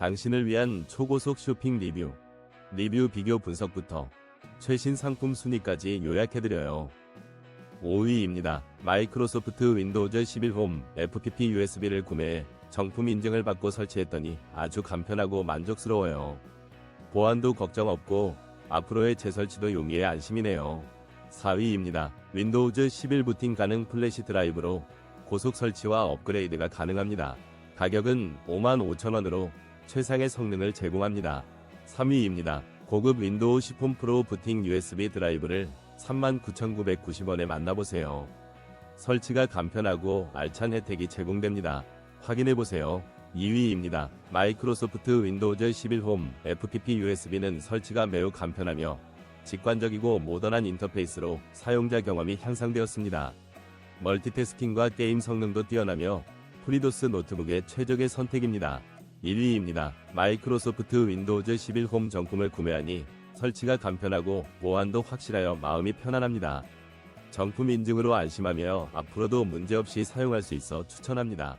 당신을 위한 초고속 쇼핑 리뷰, 리뷰 비교 분석부터 최신 상품 순위까지 요약해드려요. 5위입니다. 마이크로소프트 윈도우즈 11 홈 FPP USB를 구매해 정품 인증을 받고 설치했더니 아주 간편하고 만족스러워요. 보안도 걱정 없고 앞으로의 재설치도 용이해 안심이네요. 4위입니다. 윈도우즈 11 부팅 가능 플래시 드라이브로 고속 설치와 업그레이드가 가능합니다. 가격은 55,000원으로 최상의 성능을 제공합니다. 3위입니다. 고급 윈도우 10홈 프로 부팅 USB 드라이브를 39,990원에 만나보세요. 설치가 간편하고 알찬 혜택이 제공됩니다. 확인해보세요. 2위입니다. 마이크로소프트 윈도우즈 11홈 FPP USB는 설치가 매우 간편하며 직관적이고 모던한 인터페이스로 사용자 경험이 향상되었습니다. 멀티태스킹과 게임 성능도 뛰어나며 프리도스 노트북의 최적의 선택입니다. 1위입니다. 마이크로소프트 윈도우즈 11 홈 정품을 구매하니 설치가 간편하고 보안도 확실하여 마음이 편안합니다. 정품 인증으로 안심하며 앞으로도 문제없이 사용할 수 있어 추천합니다.